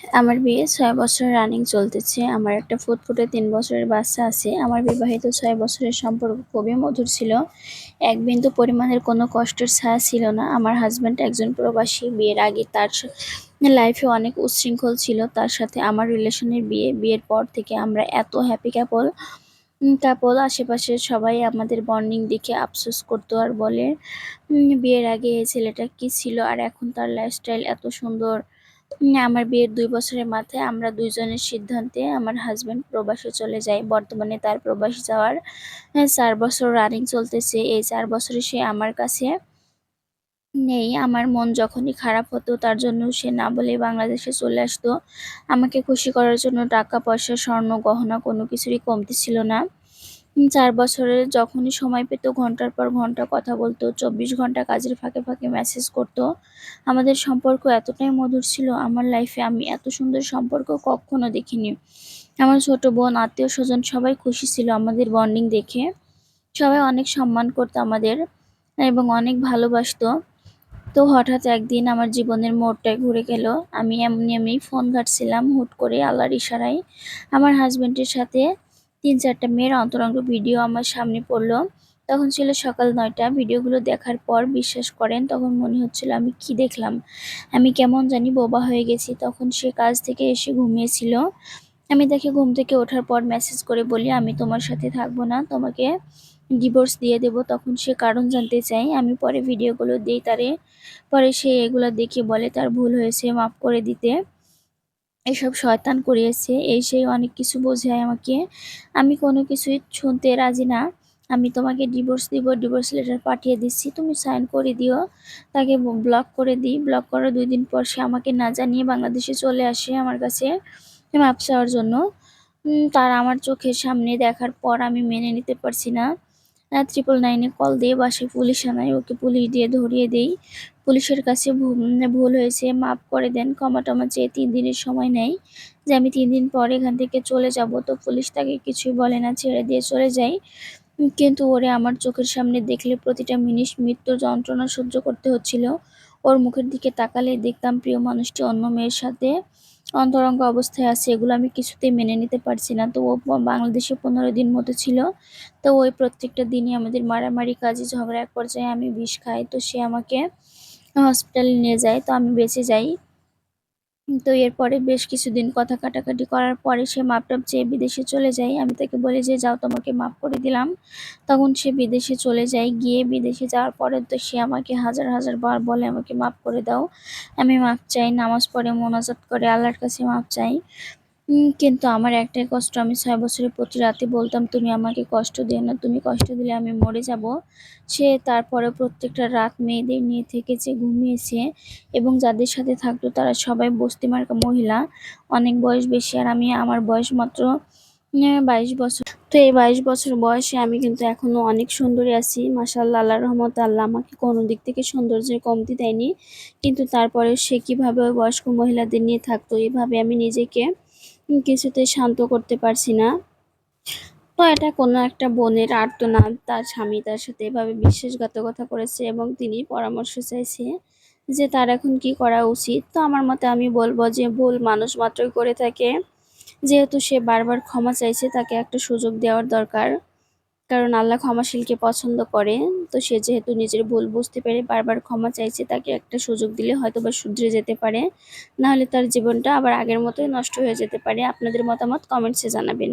আমার বিয়ে ছয় বছর রানিং চলতেছে। আমার একটা ফুটফুটে তিন বছরের বাচ্চা আছে। আমার বিবাহিত ছয় বছরের সম্পর্ক খুবই মধুর ছিল। এক বিন্দু পরিমাণের কোনো কষ্টের ছায়া ছিল না। আমার হাজব্যান্ড একজন প্রবাসী। বিয়ের আগে তার লাইফে অনেক উচ্ছৃঙ্খল ছিল। তার সাথে আমার রিলেশনের বিয়ে। বিয়ের পর থেকে আমরা এত হ্যাপি কাপল কাপল আশেপাশের সবাই আমাদের বর্নিং দেখে আফসোস করতো আর বলে বিয়ের আগে এই ছেলেটা কি ছিল আর এখন তার লাইফস্টাইল এত সুন্দর। আমার বিয়ের দুই বছরের মাথায় আমরা দুইজনের সিদ্ধান্তে আমার হাজব্যান্ড প্রবাসে চলে যায়। বর্তমানে তার প্রবাসে যাওয়ার ৪ বছর রানিং চলতেছে। এই চার বছরে সে আমার কাছে নেই। আমার মন যখনই খারাপ হতো তার জন্য সে না বলেই বাংলাদেশে চলে আসতো। আমাকে খুশি করার জন্য টাকা-পয়সা, স্বর্ণ, গহনা কোনো কিছুরই কমতি ছিল না। উম ৪ বছরে যখনই সময় পেত ঘণ্টার পর ঘণ্টা কথা বলতো চব্বিশ ঘণ্টা কাজের ফাঁকে, ফাঁকে মেসেজ করতো আমাদের সম্পর্ক এতটাই মধুর ছিল আমার লাইফে আমি এত সুন্দর সম্পর্ক কক্ষনো দেখিনি। আমার ছোট বোন, আত্মীয় স্বজন সবাই খুশি ছিল আমাদের বন্ডিং দেখে। সবাই অনেক সম্মান করত আমাদের এবং অনেক ভালোবাসতো। তো হঠাৎ একদিন আমার জীবনের মোড়টাই ঘুরে গেল। আমি এমনি, এমনি ফোন ঘাঁটছিলাম। হুট করে আল্লাহর ইশারায় আমার হাসব্যান্ডের সাথে ৩-৪ টা মেয়ের অন্তরঙ্গ ভিডিও আমার সামনে পড়ল। তখন ছিল সকাল নয়টা ভিডিওগুলো দেখার পর বিশ্বাস করেন তখন মনে হচ্ছিল আমি কি দেখলাম? আমি কেমন জানি বোবা হয়ে গেছি। তখন সে কাজ থেকে এসে ঘুমিয়েছিল। আমি তাকে ঘুম থেকে ওঠার পর মেসেজ করে বলি, "আমি তোমার সাথে থাকব না। তোমাকে ডিভোর্স দিয়ে দেব।" তখন সে কারণ জানতে চাই আমি পরে ভিডিওগুলো দিই তারে। পরে সে এগুলো দেখে বলে তার ভুল হয়েছে, মাফ করে দিতে। এসব শয়তান করিয়েছে। এই সেই অনেক কিছু বোঝায় আমাকে। আমি কোনো কিছুই শুনতে রাজি না। আমি তোমাকে ডিভোর্স দিব, ডিভোর্স লেটার পাঠিয়ে দিচ্ছি। তুমি সাইন করে দিও। তাকে ব্লক করে দিই। ব্লক করার ২ দিন পর সে আমাকে না জানিয়ে বাংলাদেশে চলে আসে আমার কাছে মাপ চাওয়ার জন্য। তার আমার চোখের সামনে দেখার পর আমি মেনে নিতে পারছি না। 999 এ কল দিয়ে বাসায় পুলিশ আনায় ওকে পুলিশ দিয়ে ধরিয়ে দেই। পুলিশের কাছে ভু ভুল হয়েছে, মাফ করে দেন। ক্ষমা-টমা চেয়ে ৩ দিনের সময় নেয় যে আমি তিন দিন পর এখান থেকে চলে যাব। তো পুলিশ তাকে কিছুই বলে না, ছেড়ে দিয়ে চলে। উম কিন্তু ওরে আমার চোখের সামনে দেখলে প্রতিটা মিনিট মৃত্যুর যন্ত্রণা সহ্য করতে হচ্ছিল। ওর মুখের দিকে তাকালে দেখতাম প্রিয় মানুষটি অন্য মেয়ের সাথে অন্তরঙ্গ অবস্থায় আছে। এগুলো আমি কিছুতেই মেনে নিতে পারছি না। তো ও বাংলাদেশে ১৫ দিন মতো ছিল। তো ওই প্রত্যেকটা দিনই আমাদের মারামারি, কাজে ঝগড়া। এক পর্যায়ে আমি বিষ খাই। তো সে আমাকে হসপিটালে নিয়ে যায়। তো আমি বেঁচে যাই। তো এরপরে বেশ কিছুদিন কথা কাটাকাটি করার পরে সে মাপ-টাপ চেয়ে বিদেশে চলে যায়। আমি তাকে বলি যে, "যাও তোমাকে মাপ করে দিলাম।" তখন সে বিদেশে চলে যায়। গিয়ে বিদেশে যাওয়ার পরে তো সে আমাকে হাজার, হাজার বার বলে, "আমাকে মাফ করে দাও।" আমি মাফ চাই। নামাজ পড়ে মোনাজাত করে আল্লাহর কাছে মাফ চাই। কিন্তু আমার একটাই কষ্ট আমি ছয় বছরে প্রতি রাতে বলতাম, "তুমি আমাকে কষ্ট দিও না। তুমি কষ্ট দিলে আমি মরে যাব।" সে তারপরেও প্রত্যেকটা রাত মেয়েদের নিয়ে থেকেছে, ঘুমিয়েছে এবং যাদের সাথে থাকতো তারা সবাই বস্তি মার্কা মহিলা। অনেক বয়স বেশি আর আমি আমার বয়স মাত্র বাইশ বছর। তো এই ২২ বছর বয়সে আমি কিন্তু এখনও অনেক সুন্দরী আছি। মাশাআল্লাহ আল্লাহর রহমত আল্লাহ আমাকে কোনো দিক থেকে সৌন্দর্যের কমতি দেয়নি। কিন্তু তারপরে সে কীভাবে ওই বয়স্ক মহিলাদের নিয়ে থাকতো এভাবে আমি নিজেকে উম কিছুতেই শান্ত করতে পারছি না। তো এটা কোনো একটা বোনের আর্তনাদ। তার স্বামী তার সাথে এভাবে বিশ্বাসঘাতকতা করেছে এবং তিনি পরামর্শ চাইছে যে তার এখন কি করা উচিত। তো আমার মতে আমি বলব যে ভুল মানুষ মাত্রই করে থাকে। যেহেতু সে বারবার ক্ষমা চাইছে, তাকে একটা সুযোগ দেওয়ার দরকার। কারণ আল্লাহ ক্ষমাশীলকে পছন্দ করে। তো সে যেহেতু নিজের ভুল বুঝতে পেরে বারবার ক্ষমা চাইছে, তাকে একটা সুযোগ দিলে হয়তো বা শুধরে যেতে পারে। নাহলে তার জীবনটা আবার আগের মতোই নষ্ট হয়ে যেতে পারে। আপনাদের মতামত কমেন্টসে জানাবেন।